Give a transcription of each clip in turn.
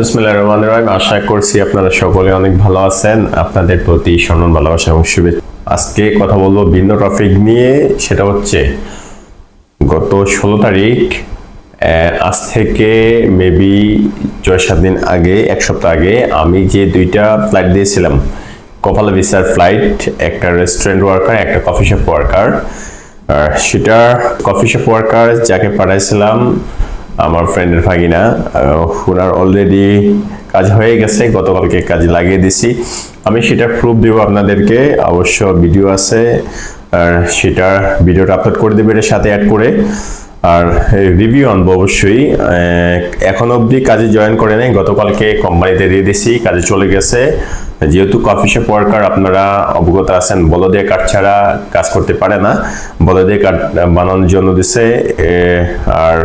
বিসমিল্লাহ রহমান রহিম। আশা করছি আপনারা সকলে অনেক ভালো আছেন। আপনাদের প্রতি সম্মান, ভালোবাসা এবং শুভেচ্ছা। আজকে কথা বলব ভিন্ন টপিক নিয়ে। সেটা হচ্ছে গত ষোলো তারিখ আজ থেকে মেবি ছয় সাত দিন আগে, এক সপ্তাহ আগে, আমি যে দুইটা ফ্লাইট দিয়েছিলাম। কপালা ভিসার ফ্লাইট একটা রেস্টুরেন্ট ওয়ার্কার একটা কফি শপ ওয়ার্কার সেটা কফি শপ ওয়ার্কার যাকে পাঠাইছিলাম আমার ফ্রেন্ডের ভাগিনা ওনার অলরেডি কাজ হয়ে গেছে, গতকালকে কাজ লাগিয়ে দিছি। আমি সেটা প্রুফ দেবো আপনাদেরকে, অবশ্য ভিডিও আছে, আর সেটা ভিডিওটা আপলোড করে দেবে এর সাথে অ্যাড করে। আর রিভিউ আনব অবশ্যই এখন অবধি কাজে জয়েন করে নেই, গতকালকে কোম্পানিতে দিয়ে দিছি, কাজে চলে গেছে। যেহেতু কফি শপ ওয়ার্কার আপনারা অবগত আছেন, বলদে কাঠ ছাড়া কাজ করতে পারে না। বলদে কাঠ বানানোর জন্য দিছে আর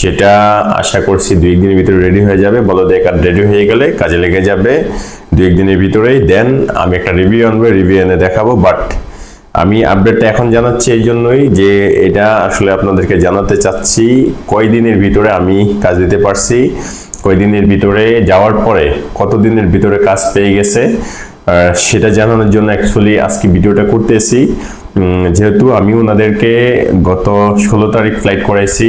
সেটা আশা করছি দুই একদিনের ভিতরে রেডি হয়ে যাবে। বলদে কাঠ রেডি হয়ে গেলে কাজে লেগে যাবে। দুই একদিনের ভিতরেই, দেন আমি একটা রিভিউ আনব রিভিউ এনে দেখাবো বাট আমি আপডেটটা এখন জানাচ্ছি এই জন্যই যে এটা আসলে আপনাদেরকে জানাতে চাচ্ছি, কয়দিনের ভিতরে আমি কাজ দিতে পারছি, কয়দিনের ভিতরে যাওয়ার পরে কতদিনের ভিতরে কাজ পেয়ে গেছে সেটা জানানোর জন্য অ্যাকচুয়ালি আজকে ভিডিওটা করতেছি। যেহেতু আমি ওনাদেরকে গত ষোলো তারিখ ফ্লাইট করাইছি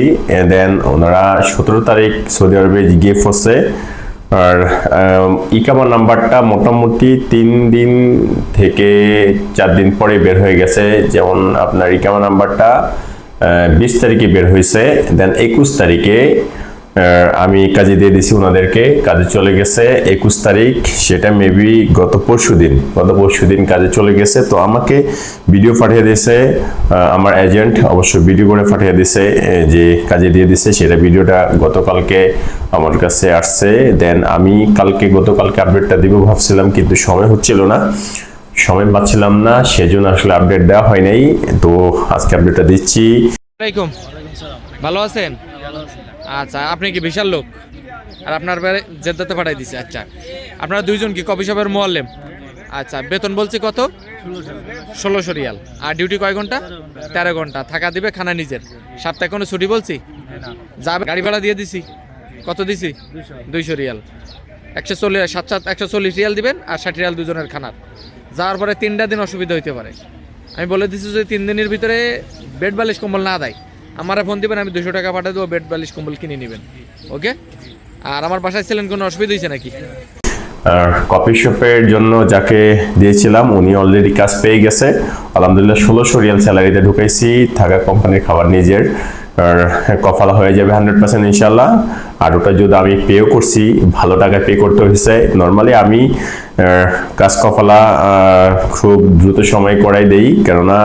দেন ওনারা সতেরো তারিখ সৌদি আরবে গিয়ে ফসে আর ইকামা নাম্বারটা মোটামুটি তিন দিন থেকে চার দিন পরে বের হয়ে গেছে। যেমন আপনার ইকামা নাম্বারটা বিশ তারিখে বের হয়েছে, দেন একুশ তারিখে আমি কাজে দিয়ে দিছি ওনাদেরকে। কাজে চলে গেছে একুশ তারিখ সেটা মেবি গত পরশু দিন। গত পরশু দিন কাজে চলে গেছে তো আমাকে ভিডিও পাঠিয়ে দিয়েছে আমার এজেন্ট অবশ্য ভিডিও করে পাঠিয়ে দিয়েছে এ, যে কাজে দিয়ে দিছে সেটা ভিডিওটা গতকালকে আমার কাছে আসছে। দেন আমি কালকে গতকালকে আপডেটটা দিব ভাবছিলাম কিন্তু সময় হচ্ছিল না। সময় পাচ্ছিলাম না সেজন্য আসলে আপডেট দেওয়া হয় নাই। তো আজকে আপডেটটা দিচ্ছি। ভালো আছেন? আচ্ছা আপনি কি বিশাল লোক? আর আপনার বাড়ি জেদ্দাতে পাঠাই দিছে আচ্ছা। আপনারা দুইজন কি কফি শপের মোয়াল্লেম? আচ্ছা বেতন বলছি কত? ষোলোশো রিয়াল। আর ডিউটি কয় ঘণ্টা? তেরো ঘণ্টা। থাকা দিবে খানা নিজের। সপ্তাহে কোনো ছুটি বলছি? যাবে, গাড়ি ভাড়া দিয়ে দিছি। কত দিছি? দুইশো রিয়াল। একশো চল্লিশ, সাত সাত, একশো চল্লিশ রিয়াল দিবেন আর ষাট রিয়াল দুজনের খানার। যাওয়ার পরে তিনটা দিন অসুবিধা হইতে পারে। আমি বলে দিচ্ছি যে তিন দিনের ভিতরে বেড বালিশ কম্বল না দেয় আমারে ফোন দিবেন, আমি দুশো টাকা পাঠিয়ে দেবো বেড বালিশ, কম্বল কিনে নেবেন। ওকে আর আমার বাসায় ছিলেন, কোনো অসুবিধা হয়েছে নাকি? আর কফি শপের জন্য যাকে দিয়েছিলাম, উনি অলরেডি কাজ পেয়ে গেছে। আলহামদুলিল্লাহ, ষোলোশো রিয়াল স্যালারিতে ঢুকাইছি, থাকা কোম্পানির খাবার নিজের। কফালা হয়ে যাবে হান্ড্রেড পার্সেন্ট ইনশাল্লাহ আর ওটা যদি আমি পেও করছি, ভালো টাকা পে করতে হয়েছে নর্মালি আমি কাজ কফালা খুব দ্রুত সময় করাই দেই। কেননা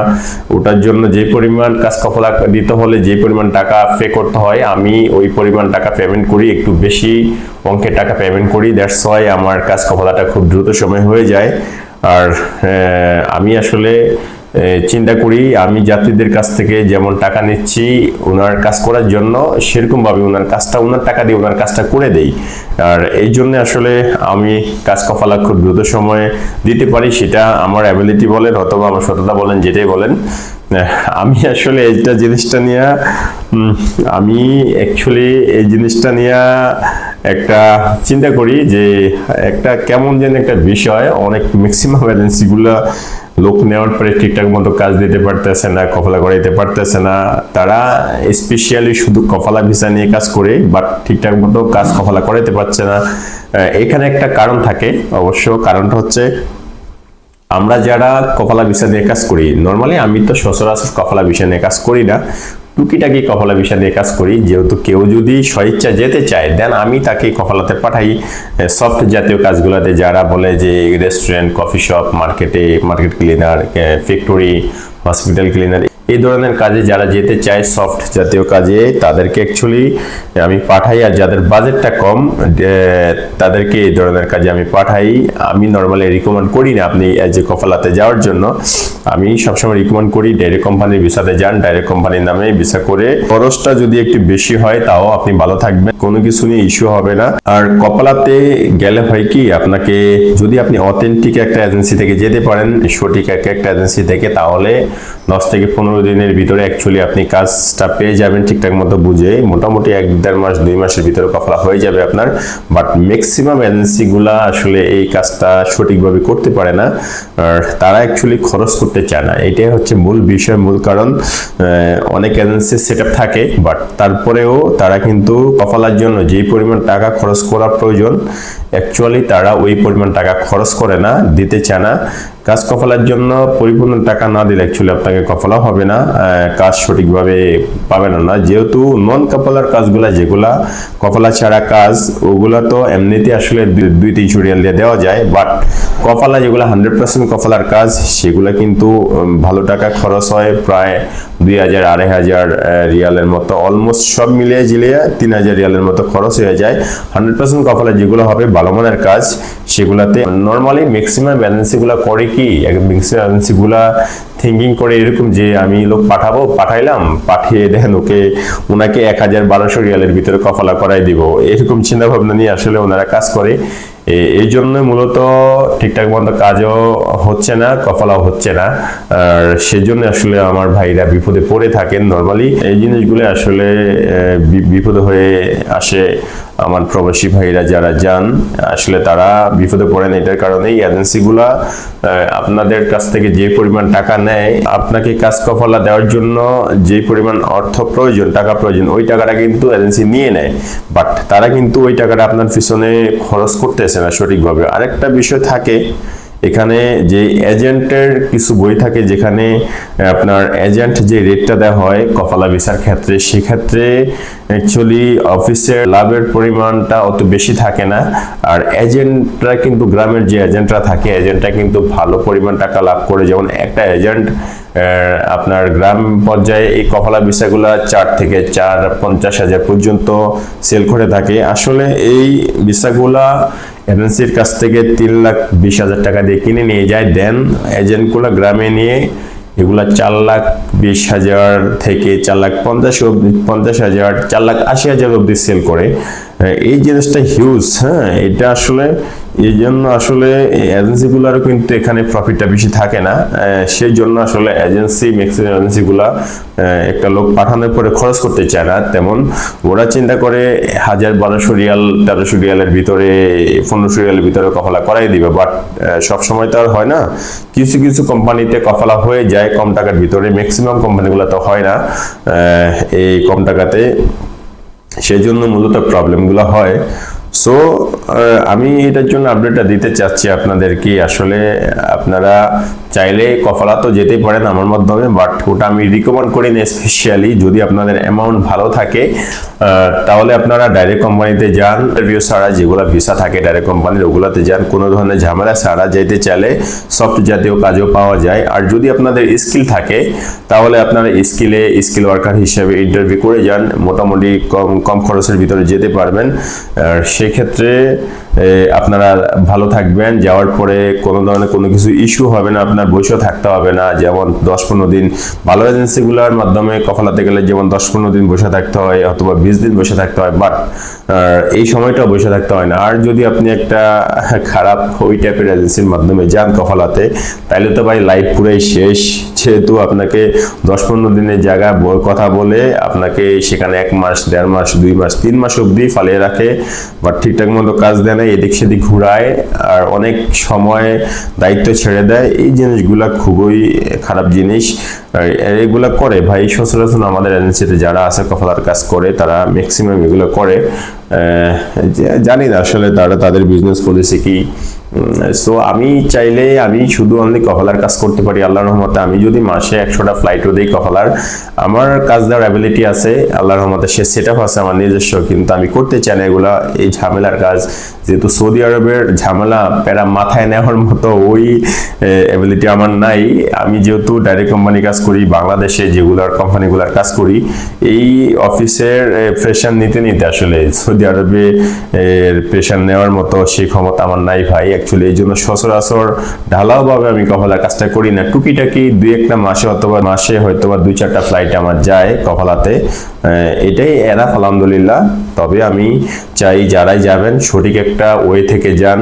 ওটার জন্য যে পরিমাণ কাজ কফালা দিতে হলে, যে পরিমাণ টাকা পে করতে হয়, আমি ওই পরিমাণ টাকা পেমেন্ট করি, একটু বেশি অঙ্কের টাকা পেমেন্ট করি। দ্যাটস ওয়াই আমার কাজ কফলাটা খুব দ্রুত সময় হয়ে যায়। আর আমি আসলে চিন্তা করি, আমি যাত্রীদের কাছ থেকে যেমন টাকা নিচ্ছি ওনার কাজ করার জন্য, সেরকমভাবে ওনার কাজটা, ওনার টাকা দিয়ে ওনার কাজটা করে দেই। আর এই জন্য আসলে আমি কাজ কফালা খুব দ্রুত সময়ে দিতে পারি, সেটা আমার অ্যাবিলিটি বলেন অথবা আমার সততা বলেন, যেটাই বলেন। আমি আসলে এইটা জিনিসটা নিয়ে আমি অ্যাকচুয়ালি এই জিনিসটা নিয়ে একটা চিন্তা করি যে একটা কেমন যেন একটা বিষয়, অনেক ম্যাক্সিমাম এজেন্সিগুলো লোক নেওয়ার পরে ঠিকঠাক মতো কাজ দিতে পারতেছে না, কফলা করাইতে পারতেছে না। তারা স্পেশালি শুধু কপালা ভিসা নিয়ে কাজ করে বাট ঠিকঠাক মতো কাজ কফলা করাইতে পারছে না। এখানে একটা কারণ থাকে অবশ্য। কারণটা হচ্ছে, আমরা যারা কপালা বিষয় নিয়ে কাজ করি নর্মালি আমি তো সচরাচর কপালা বিষয় নিয়ে কাজ করি না। টুকিটাকি কপালা বিষয় নিয়ে কাজ করি। যেহেতু কেউ যদি স্বইচ্ছা যেতে চায় দেন আমি তাকে কপালাতে পাঠাই। সফট জাতীয় কাজগুলোতে যারা বলে যে রেস্টুরেন্ট কফি শপ মার্কেটে market cleaner factory hospital cleaner এই ধরনের কাজে যারা যেতে চায় সফট জাতীয় কাজে, তাদেরকে অ্যাকচুয়ালি আমি পাঠাই। আর যাদের বাজেটটা কম তাদেরকে এই ধরনের কাজে আমি পাঠাই। আমি নর্মালি রিকমেন্ড করি না আপনি এজ এ কফালাতে যাওয়ার জন্য। আমি সবসময় রিকমেন্ড করি ডাইরেক্ট কোম্পানির ভিসাতে যান ডাইরেক্ট কোম্পানির নামে ভিসা করে। খরচটা যদি একটু বেশি হয়, তাও আপনি ভালো থাকবেন। কোনো কিছু নিয়ে ইস্যু হবে না। আর কপালাতে গেলে হয় কি, আপনাকে যদি আপনি অথেন্টিক একটা এজেন্সি থেকে যেতে পারেন, সঠিক এক একটা এজেন্সি থেকে, তাহলে দশ থেকে পনেরো দিনের ভিতরে অ্যাকচুয়ালি আপনি কাজটা পেয়ে যাবেন ঠিকঠাক মতো বুঝে। মোটামুটি এক দেড় মাস, দুই মাসের ভিতরে কফলা হয়ে যাবে আপনার। বাট ম্যাক্সিমাম এজেন্সিগুলা আসলে এই কাজটা সঠিকভাবে করতে পারে না। আর তারা অ্যাকচুয়ালি খরচ করতে চায় না। এটাই হচ্ছে মূল বিষয়, মূল কারণ। অনেক এজেন্সি সেট থাকে বাট তারপরেও তারা কিন্তু কফলার জন্য যেই পরিমাণ টাকা খরচ করা প্রয়োজন অ্যাকচুয়ালি তারা ওই পরিমাণ টাকা খরচ করে না, দিতে চায় না। কাজ কফলার জন্য পরিপূর্ণ টাকা না দিলে অ্যাকচুয়ালি আপনাকে কফলাও হবে না। আহ, কাজ সঠিকভাবে পাবেন না যেহেতু নন কপালার কাজগুলা যেগুলা কপালা ছাড়া কাজ ওগুলা তো এমনিতে আসলে দুই- তিনশো রিয়াল দিয়ে দেওয়া যায় বাট কপালা যেগুলো হান্ড্রেড পার্সেন্ট কফলার কাজ সেগুলো কিন্তু ভালো টাকা খরচ হয় প্রায় দুই হাজার আড়াই হাজার রিয়ালের মতো। অলমোস্ট সব মিলিয়ে জিলিয়ে তিন হাজার রিয়ালের মতো খরচ হয়ে যায়। হান্ড্রেড পার্সেন্ট কপালা যেগুলো হবে ভালো মানের কাজ সেগুলাতে নর্মালি ম্যাক্সিমাম এজেন্সিগুলো করে কি? ম্যাক্সিমাম এজেন্সিগুলা থিঙ্কিং করে এরকম যে আমি লোক পাঠাবো, পাঠাইলাম, পাঠিয়ে দেখেন ওকে ওনাকে এক হাজার বারোশো রিয়ালের ভিতরে কফলা করাই দিব। এরকম চিন্তা ভাবনা নিয়ে আসলে ওনারা কাজ করে। এই জন্য মূলত ঠিকঠাক মতো কাজও হচ্ছে না, কফলাও হচ্ছে না। আর সেজন্য আসলে আমার ভাইরা বিপদে পড়ে থাকেন নর্মালি এই জিনিসগুলো আসলে বিপদ হয়ে আসে। আমার প্রবাসী ভাইরা যারা যান, আসলে তারা বিপদে পড়েন এটার কারণেই এজেন্সিগুলা আপনাদের কাছ থেকে যে পরিমাণ টাকা নেয়, আপনাকে কাজ কফলা দেওয়ার জন্য যে পরিমাণ অর্থ প্রয়োজন, টাকা প্রয়োজন, ওই টাকাটা কিন্তু এজেন্সি নিয়ে নেয়। বাট তারা কিন্তু ওই টাকাটা আপনার পিছনে খরচ করতেছে না সঠিকভাবে। আরেকটা বিষয় থাকে, এখানে যে এজেন্টের কিছু বই থাকে যেখানে, আপনার এজেন্ট যে রেটটা দেওয়া হয় কফালা ভিসার ক্ষেত্রে, সেক্ষেত্রে অ্যাকচুয়ালি অফিসের লাভের পরিমাণটা অত বেশি থাকে না। আর এজেন্টরা কিন্তু গ্রামের যে এজেন্টরা থাকে এজেন্টরা কিন্তু ভালো পরিমাণ টাকা লাভ করে। যেমন একটা এজেন্ট আপনার গ্রাম পর্যায়ে এই কফলা ভিসাগুলা চার থেকে চার পঞ্চাশ হাজার পর্যন্ত সেল করে থাকে। আসলে এই ভিসাগুলা এজেন্সির কাছ থেকে তিন লাখ বিশ হাজার টাকা দিয়ে কিনে নিয়ে যায়। দেন এজেন্টগুলো গ্রামে নিয়ে এগুলা চার লাখ বিশ হাজার থেকে চার লাখ পঞ্চাশ পঞ্চাশ হাজার, চার লাখ আশি হাজার অব্দি সেল করে। এই জিনিসটা হিউজ হ্যাঁ? এটা আসলে এই জন্য আসলে এজেন্সিগুলোরও কিন্তু এখানে প্রফিটটা বেশি থাকে না। সেই জন্য আসলে এজেন্সি ম্যাক্সিমাম এজেন্সিগুলা একটা লোক পাঠানোর পরে খরচ করতে চায় না। তেমন ওরা চিন্তা করে হাজার বারোশো রিয়াল, তেরোশো রিয়ালের ভিতরে, পনেরোশো রিয়ালের ভিতরে কফলা করাই দিবে। বাট সব সময় তো আর হয় না। কিছু কিছু কোম্পানিতে কফলা হয়ে যায় কম টাকার ভিতরে। ম্যাক্সিমাম কোম্পানিগুলো তো হয় না এই কম টাকাতে। সেই জন্য মূলত প্রবলেমগুলো হয়। সো আমি এটার জন্য আপডেটটা দিতে চাচ্ছি আপনাদেরকে। আসলে আপনারা চাইলে কফলা তো যেতেই পারেন আমার মাধ্যমে বাট ওটা আমি রিকমেন্ড করি না স্পেশালি যদি আপনাদের অ্যামাউন্ট ভালো থাকে তাহলে আপনারা ডাইরেক্ট কোম্পানিতে যান ইন্টারভিউ ছাড়া যেগুলো ভিসা থাকে ডাইরেক্ট কোম্পানির ওগুলোতে যান। কোনো ধরনের ঝামেলা ছাড়া যেতে চাইলে সফট জাতীয় কাজও পাওয়া যায়। আর যদি আপনাদের স্কিল থাকে, তাহলে আপনারা স্কিলে স্কিল ওয়ার্কার হিসেবে ইন্টারভিউ করে যান। মোটামুটি কম কম খরচের ভিতরে যেতে পারবেন। আর সেক্ষেত্রে আপনারা ভালো থাকবেন। যাওয়ার পরে কোনো ধরনের কোনো কিছু ইস্যু হবে না, আপনার বসেও থাকতে হবে না। যেমন দশ পনেরো দিন ভালো এজেন্সিগুলোর মাধ্যমে কফলাতে গেলে যেমন দশ পনেরো দিন বসে থাকতে হয় অথবা বিশ দিন বসে থাকতে হয় বাট এই সময়টা বসে থাকতে হয় না। আর যদি আপনি একটা খারাপ ওই টাইপের এজেন্সির মাধ্যমে যান কফলাতে তাহলে তো ভাই লাইফ পুরাই শেষ। যেহেতু আপনাকে দশ পনেরো দিনের জায়গা কথা বলে আপনাকে সেখানে এক মাস, দেড় মাস, দুই মাস, তিন মাস অবধি ফালিয়ে রাখে বা ঠিকঠাক মতো কাজ দেয় না এদিক সেদিক ঘুরায় আর অনেক সময় দায়িত্ব ছেড়ে দেয়। এই জিনিসগুলা খুবই খারাপ জিনিস। এগুলা করে ভাই, সচরাচর আমাদের এজেন্সিতে যারা আছে, কফলার কাজ করে, তারা ম্যাক্সিমাম এগুলো করে। জানি না আসলে তারা তাদের বিজনেস পলিসি কি। সো আমি চাইলে আমি শুধু অনলি কফলার কাজ করতে পারি, আল্লাহর রহমতে। আমি যদি মাসে একশোটা ফ্লাইটও দিই কফলার আমার কাজ দেওয়ার অ্যাবিলিটি আছে, আল্লাহর রহমতে সে সেট আপ আছে আমার নিজস্ব, কিন্তু আমি করতে চাই না এগুলা, এই ঝামেলার কাজ। যেহেতু সৌদি আরবের ঝামেলা প্যারা মাথায় নেওয়ার মতো ওই অ্যাবিলিটি আমার নাই। আমি যেহেতু ডাইরেক্ট কোম্পানি কাজ করি, বাংলাদেশে যেগুলার কোম্পানিগুলোর কাজ করি, এই অফিসের প্রেশার নিতে নিতে আসলে সৌদি আরবে প্রেশার নেওয়ার মতো সেই ক্ষমতা আমার নাই ভাই। অ্যাকচুয়ালি এই জন্য সচরাচর ঢালাওভাবে আমি কফলার কাজটা করি না। টুকিটাকি দুই একটা মাসে অথবা মাসে হয়তো বা দুই চারটা ফ্লাইট আমার যায় কফলাতে আহ, এটাই এরা আলহামদুলিল্লাহ। তবে আমি চাই যারাই যাবেন সঠিক একটা ওয়ে থেকে যান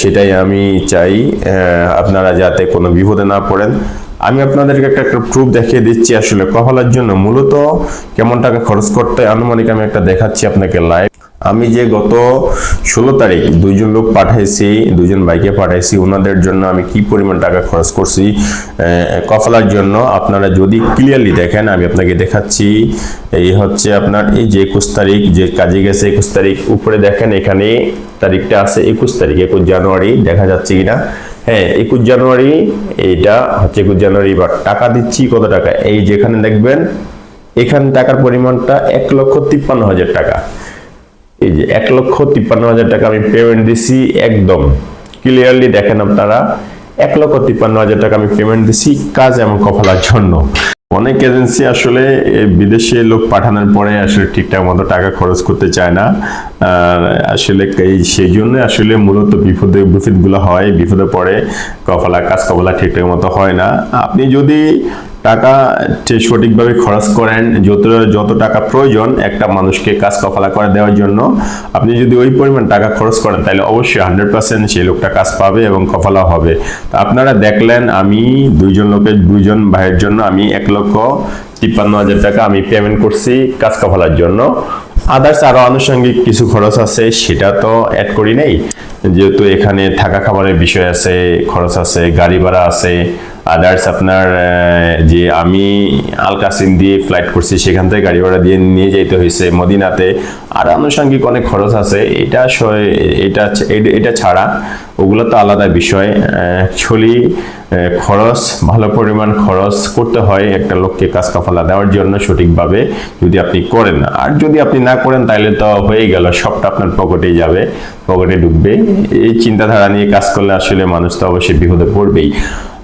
সেটাই আমি চাই। আপনারা যাতে কোনো বিপদে না পড়েন। আমি আপনাদেরকে একটা একটা প্রুফ দেখিয়ে দিচ্ছি আসলে কফলার জন্য। মূলত কেমন টাকা খরচ করতে আনুমানিক আমি একটা দেখাচ্ছি আপনাকে লাইভ আমি যে গত ষোলো তারিখ দুইজন লোক পাঠাইছি দুজন বাইকে পাঠাইছি ওনাদের জন্য আমি কি পরিমাণ টাকা খরচ করছি কফলার জন্য আপনারা যদি ক্লিয়ারলি দেখেন, আমি আপনাকে দেখাচ্ছি, এই হচ্ছে আপনার এই যে একুশ তারিখ, যে কাজে গেছে একুশ তারিখ, উপরে দেখেন এখানে তারিখটা আছে একুশ তারিখ, একুশ জানুয়ারি, দেখা যাচ্ছে কিনা? হ্যাঁ একুশ জানুয়ারি, এইটা হচ্ছে একুশ জানুয়ারি বা টাকা দিচ্ছি, কত টাকা? এই যেখানে দেখবেন, এখানে টাকার পরিমাণটা এক লক্ষ তিপ্পান্ন হাজার টাকা। এই যে এক লক্ষ তিপ্পান্ন হাজার টাকা আমি পেমেন্ট দিছি একদম। ক্লিয়ারলি দেখেন আপনারা, এক লক্ষ তিপ্পান্ন হাজার টাকা আমি পেমেন্ট দিছি কাজ এবং কফলার জন্য। অনেক এজেন্সি আসলে বিদেশে লোক পাঠানোর পরে আসলে ঠিকঠাক মতো টাকা খরচ করতে চায় না। আসলে সেই জন্য আসলে মূলত বিপদে, বিপদগুলো হয়। বিপদে পড়ে কফলা কাজ কফলা ঠিকঠাক মতো হয় না। আপনি যদি টাকা ঠিক সঠিকভাবে খরচ করেন, যত যত টাকা প্রয়োজন একটা মানুষকে কাজ কফালা করে দেওয়ার জন্য, আপনি যদি ওই পরিমাণ টাকা খরচ করেন, তাহলে অবশ্যই হান্ড্রেড পার্সেন্ট সেই লোকটা কাজ পাবে এবং কফালা হবে। তো আপনারা দেখলেন, আমি দুইজন লোকের, দুইজন ভাইয়ের জন্য আমি এক লক্ষ তিপ্পান্ন হাজার টাকা আমি পেমেন্ট করছি কাজ কফালার জন্য। আদার্স আরও আনুষঙ্গিক কিছু খরচ আছে, সেটা তো অ্যাড করি নেই। যেহেতু এখানে থাকা খাবারের বিষয় আছে, খরচ আছে, গাড়ি ভাড়া আছে আদার্স আপনার যে আমি আল কাসিম দিয়ে ফ্লাইট করছি, সেখান থেকে গাড়ি ভাড়া দিয়ে নিয়ে যেতে হয়েছে মদিনাতে। আর আনুষঙ্গিক অনেক খরচ আছে। এটা এটা এটা- ছাড়া ওগুলো তো আলাদা বিষয়। অ্যাকচুয়ালি খরচ, ভালো পরিমাণ খরচ করতে হয় একটা লোককে কাজ কাফালা দেওয়ার জন্য সঠিকভাবে যদি আপনি করেন। আর যদি আপনি না করেন তাহলে তো হয়ে গেল, সবটা আপনার পকেটেই যাবে, পকেটে ঢুকবে। এই চিন্তাধারা নিয়ে কাজ করলে আসলে মানুষ তো অবশ্যই বিপদে পড়বেই।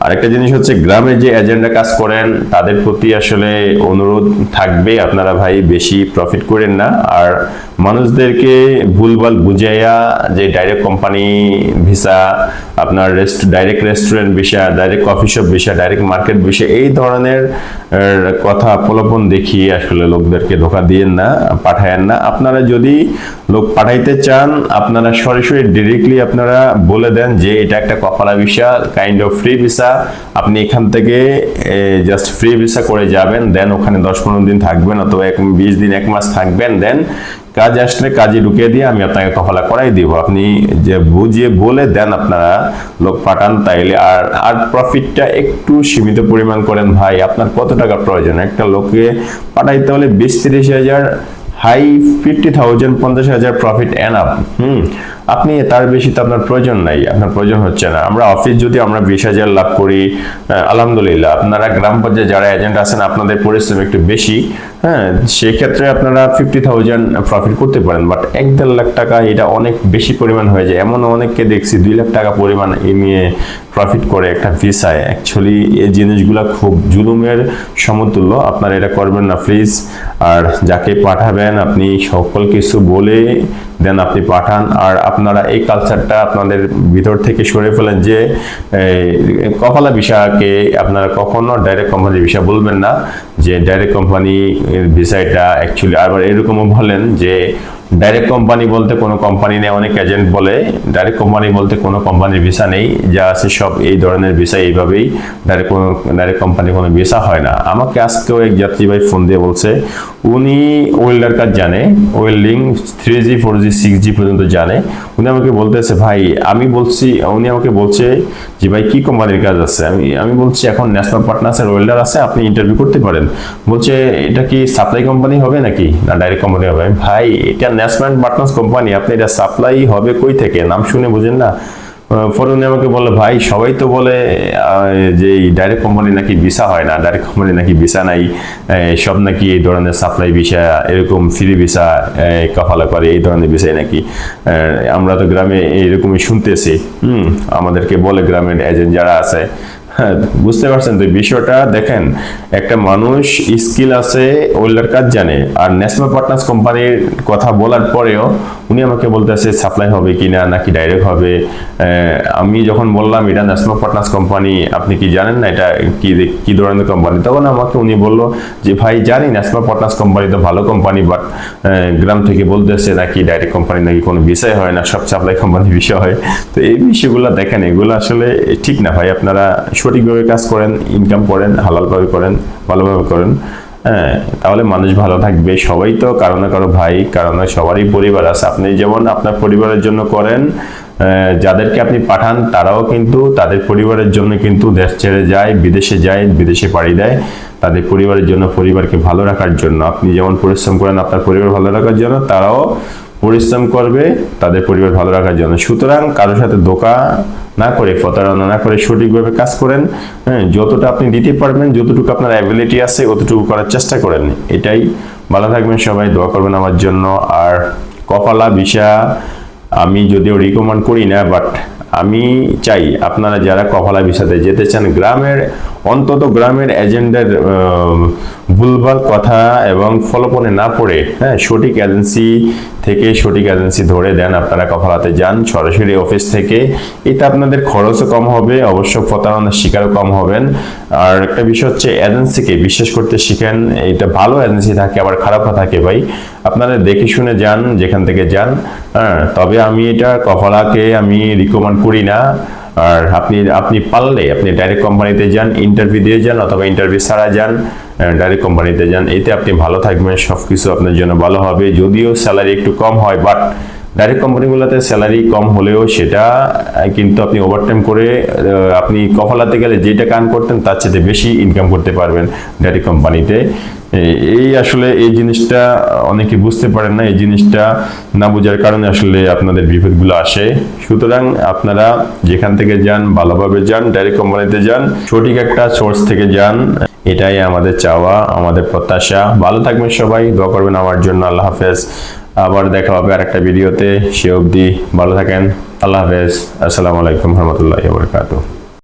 আরেকটা জিনিস হচ্ছে, গ্রামে যে এজেন্ডা কাজ করেন, তাদের প্রতি আসলে অনুরোধ থাকবে। আপনারা ভাই বেশি প্রফিট করেন না। আর মানুষদেরকে ভুলভাল বুঝাইয়া যে ডাইরেক্ট কোম্পানি ভিসা আপনার rest direct restaurant visa direct coffee shop visa direct market visa এই ধরনের কথা প্রলোভন দেখিয়ে আসলে লোকদেরকে ধোকা দিয়েন না, পাঠায়েন না। আপনারা যদি লোক পাঠাইতে চান, আপনারা সরাসরি ডিরেক্টলি আপনারা বলে দেন যে এটা একটা কপালা visa kind of free visa আপনি এখান থেকে জাস্ট ফ্রি ভিসা করে যাবেন, দেন ওখানে দশ পনেরো দিন থাকবেন অথবা এক, বিশ দিন, এক মাস থাকবেন, দেন কাজ আসলে কাজে ঢুকিয়ে দিয়ে আমি আপনাকে কফলা করাই দিব। আপনি যে বুঝিয়ে বলে দেন আপনারা, লোক পাঠান তাইলে আর আর প্রফিটটা একটু সীমিত পরিমাণ করেন ভাই। আপনার কত টাকা প্রয়োজন? একটা লোককে পাঠাইতে হলে বিশ তিরিশ হাজার হাই ফিফটি থাউজেন্ড পঞ্চাশ হাজার প্রফিট এন আপ হুম? আপনি তার বেশি তো আপনার প্রয়োজন নাই, আপনার প্রয়োজন হচ্ছে না। আমরা অফিস যদি আমরা বিশ হাজার লাভ করি আলহামদুলিল্লাহ, আপনারা গ্রাম পর্যায়ে যারা এজেন্ট আছেন, আপনাদের পরিশ্রম একটু বেশি হ্যাঁ সেক্ষেত্রে আপনারা ফিফটি থাউজেন্ড প্রফিট করতে পারেন বাট এক দেড় লাখ টাকা এটা অনেক বেশি পরিমাণ হয়ে যায়। এমন অনেককে দেখছি দুই লাখ টাকা পরিমাণ এ নিয়ে প্রফিট করে একটা ভিসায় অ্যাকচুয়ালি এই জিনিসগুলো খুব জুলুমের সমতুল্য, আপনারা এটা করবেন না প্লিজ আর যাকে পাঠাবেন, আপনি সকল কিছু বলে দেন আপনি পাঠান। আর আপনারা এই কালচারটা আপনাদের ভিতর থেকে সরে ফেলেন যে কপালা ভিসাকে আপনারা কখনো ডাইরেক্ট কোম্পানির বিষয় বলবেন না, যে ডাইরেক্ট কোম্পানি বিষয়টা অ্যাকচুয়ালি আবার এরকমও বলেন যে ডাইরেক্ট কোম্পানি বলতে কোনো কোম্পানি নেই, অনেক এজেন্ট বলে। ডাইরেক্ট কোম্পানি বলতে কোনো কোম্পানির ভিসা নেই, যা আছে সব এই ধরনের ভিসা এইভাবেই ডাইরেক্ট কোনো ডাইরেক্ট কোম্পানি কোনো ভিসা হয় না। আমাকে আজকেও এক যাত্রী ভাই ফোন দিয়ে বলছে, উনি ওয়েল্ডার কাজ জানে welding three G four G six G পর্যন্ত জানে। উনি আমাকে বলতেছে, ভাই, আমি বলছি, উনি আমাকে বলছে যে, ভাই, কি কোম্পানির কাজ আছে? আমি আমি বলছি, এখন ন্যাশনাল পার্টনার্সের ওয়েল্ডার আছে, আপনি ইন্টারভিউ করতে পারেন। বলছে, এটা কি সাপ্লাই কোম্পানি হবে নাকি? না ডাইরেক্ট কোম্পানি হবে? ভাই, এটা ন্যাশনাল পার্টনার্স কোম্পানি আপনি এটা সাপ্লাই হবে কই থেকে? নাম শুনে বুঝেন না। পরে উনি আমাকে বলে ভাই, সবাই তো বলে যে ডাইরেক্ট কোম্পানি নাকি ভিসা হয় না ডাইরেক্ট কোম্পানি নাকি ভিসা নাই সব নাকি এই ধরনের সাপ্লাই ভিসা, এরকম ফ্রি ভিসা কফালা করে, এই ধরনের ভিসাই নাকি? আমরা তো গ্রামে এইরকমই শুনতেছি। হুম, আমাদেরকে বলে গ্রামের এজেন্ট যারা আছে হ্যাঁ বুঝতে পারছেন তো বিষয়টা? দেখেন, একটা মানুষ স্কিল আছে ওয়েল্ডার কাজ জানে। আর ন্যাশনাল পার্টনার্স কোম্পানির কথা বলার পরেও উনি আমাকে বলতেছে সাপ্লাই হবে কিনা নাকি ডাইরেক্ট হবে? আমি যখন বললাম, এটা ন্যাশনাল পার্টনার্স কোম্পানি আপনি কি জানেন না এটা কি কি ধরনের কোম্পানি তখন আমাকে উনি বলল যে, ভাই, জানি ন্যাশনাল পার্টনার্স কোম্পানি তো ভালো কোম্পানি বাট গ্রাম থেকে বলতেছে নাকি ডাইরেক্ট কোম্পানি নাকি কোনো বিষয় হয় না, সব সাপ্লাই কোম্পানির বিষয় হয়। তো এই বিষয়গুলো দেখেন, এগুলো আসলে ঠিক না ভাই, আপনারা সঠিকভাবে কাজ করেন ইনকাম করেন, হালালভাবে করেন, ভালোভাবে করেন হ্যাঁ তাহলে মানুষ ভালো থাকবে। সবাই তো কারও না কারও ভাই, কারও না, সবারই পরিবার আছে। আপনি যেমন আপনার পরিবারের জন্য করেন যাদেরকে আপনি পাঠান, তারাও কিন্তু তাদের পরিবারের জন্য কিন্তু দেশ ছেড়ে যায়, বিদেশে যায়, বিদেশে পাড়ি দেয়। তাদের পরিবারের জন্য, পরিবারকে ভালো রাখার জন্য। আপনি যেমন পরিশ্রম করেন আপনার পরিবার ভালো রাখার জন্য, তারাও পরিশ্রম করবে, তাদের পরিবার ভালো রাখার জন্য। সুতরাং কারোর সাথে ধোকা না করে, প্রতারণা না করে সঠিকভাবে কাজ করেন হ্যাঁ যতটা আপনি দিতে পারবেন, যতটুকু আপনার অ্যাবিলিটি আছে, অতটুকু করার চেষ্টা করেন। এটাই ভালো থাকবেন সবাই, দোয়া করবেন আমার জন্য। আর কপালা বিষা আমি যদিও রিকমেন্ড করি না বাট আমি চাই আপনারা যারা কপালা বিষাতে যেতে চান, গ্রামের, অন্তত গ্রামের এজেন্ডার ভুলভাল কথা এবং ফলপনে না পড়ে হ্যাঁ সঠিক এজেন্সি থেকে সঠিক এজেন্সি ধরে দেন আপনারা কপালাতে যান। সরাসরি অফিস থেকে এতে আপনাদের খরচও কম হবে, অবশ্য প্রতারণার শিকারও কম হবেন। আর একটা বিষয় হচ্ছে এজেন্সিকে বিশ্বাস করতে শিখেন, এটা ভালো এজেন্সি থাকে, আবার খারাপও থাকে ভাই। আপনারা দেখে শুনে যান, যেখান থেকে যান হ্যাঁ তবে আমি এটা কপালাকে আমি রিকমেন্ড করি না। আর আপনি আপনি পারলে, আপনি ডাইরেক্ট কোম্পানিতে যান ইন্টারভিউ দিয়ে যান, অথবা ইন্টারভিউ ছাড়া যান ডাইরেক্ট কোম্পানিতে যান, এতে আপনি ভালো থাকবেন সব কিছু আপনার জন্য ভালো হবে, যদিও স্যালারি একটু কম হয় বাট ডাইরেক্ট কোম্পানিগুলোতে স্যালারি কম হলেও সেটা কিন্তু আপনি ওভারটাইম করে আপনি কফলাতে গেলে যেটা কান করতেন তার চেয়ে বেশি ইনকাম করতে পারবেন ডাইরেক্ট কোম্পানিতে এই আসলে এই জিনিসটা অনেকে বুঝতে পারেন না, এই জিনিসটা না বোঝার কারণে আসলে আপনাদের বিপদগুলো আসে। সুতরাং আপনারা যেখান থেকে যান, ভালোভাবে যান ডাইরেক্ট কোম্পানিতে যান, সঠিক একটা সোর্স থেকে যান, এটাই আমাদের চাওয়া, আমাদের প্রত্যাশা। ভালো থাকবেন সবাই, দোয়া করবেন আমার জন্য, আল্লাহ হাফেজ। আবার দেখা হবে আর একটা ভিডিওতে। সে অবধি ভালো থাকেন। আল্লাহ হাফেজ। আসসালামু আলাইকুম রহমতুল্লাহ বরকাতুহ।